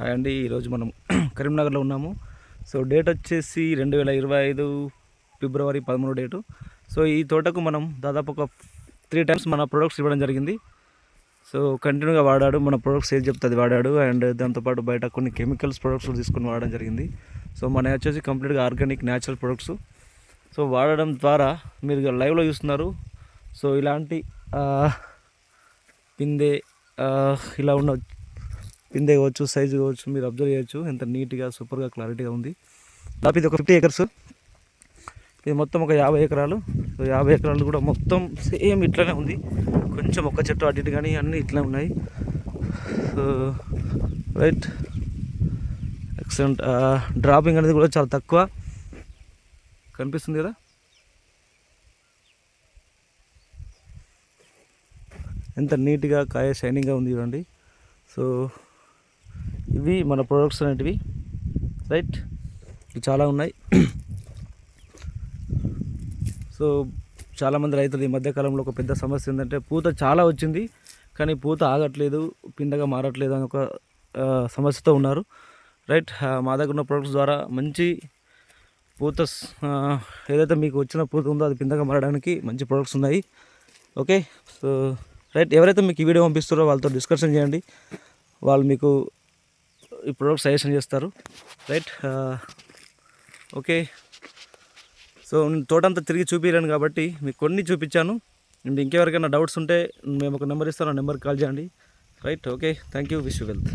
Hi అండి ఈరోజు మనం కరీంనగర్లో ఉన్నాము. సో డేట్ వచ్చేసి రెండు వేల ఇరవై ఐదు ఫిబ్రవరి పదమూడు డేటు. సో ఈ తోటకు మనం దాదాపు ఒక త్రీ టైమ్స్ మన ప్రొడక్ట్స్ ఇవ్వడం జరిగింది. సో కంటిన్యూగా వాడాడు మన ప్రొడక్ట్స్ ఏది చెప్తుంది వాడాడు. అండ్ దాంతోపాటు బయట కొన్ని కెమికల్స్ ప్రొడక్ట్స్ తీసుకుని తీసుకొని వాడడం జరిగింది. సో మన వచ్చేసి కంప్లీట్గా ఆర్గానిక్ న్యాచురల్ ప్రొడక్ట్స్ సో వాడడం ద్వారా మీరు ఇక లైవ్లో చూస్తున్నారు. సో ఇలాంటి పిందే పిందె ఇలా ఉన్న పిందె కావచ్చు సైజు కావచ్చు మీరు అబ్జర్వ్ చేయొచ్చు. ఎంత నీట్గా సూపర్గా క్లారిటీగా ఉంది. దాదాపు ఇది ఒక ఫిఫ్టీ ఎకర్స్ ఇది మొత్తం ఒక యాభై ఎకరాలు. యాభై ఎకరాలు కూడా మొత్తం సేమ్ ఇట్లానే ఉంది. కొంచెం ఒక్క చెట్టు అటు ఇటు కానీ అన్నీ ఇట్లా ఉన్నాయి. సో రైట్ ఎక్సలెంట్ డ్రాపింగ్ అనేది కూడా చాలా తక్కువ. కనిపిస్తుంది కదా? ఎంత నీట్గా కాయ షైనింగ్గా ఉంది చూడండి. సో ఇవి మన ప్రొడక్ట్స్ అనేటివి. రైట్ ఇవి చాలా ఉన్నాయి. సో చాలామంది రైతులు ఈ మధ్యకాలంలో ఒక పెద్ద సమస్య ఏంటంటే పూత చాలా వచ్చింది కానీ పూత ఆగట్లేదు పిందగా మారట్లేదు అని ఒక సమస్యతో ఉన్నారు. రైట్ మా దగ్గర ఉన్న ప్రొడక్ట్స్ ద్వారా మంచి పూత ఏదైతే మీకు వచ్చిన పూత ఉందో అది పిందగా మారడానికి మంచి ప్రొడక్ట్స్ ఉన్నాయి. ఓకే సో రైట్ ఎవరైతే మీకు ఈ వీడియో పంపిస్తారో వాళ్ళతో డిస్కషన్ చేయండి. వాళ్ళు మీకు ఈ ప్రొడక్ట్ సజెషన్ చేస్తారు. రైట్ ఓకే సో నేను తోటంతా తిరిగి చూపించాను కాబట్టి మీకు కొన్ని చూపించాను. అండ్ ఇంకెవరికైనా డౌట్స్ ఉంటే మేము ఒక నెంబర్ ఇస్తాను ఆ నెంబర్కి కాల్ చేయండి. Right okay thank you wish you wealth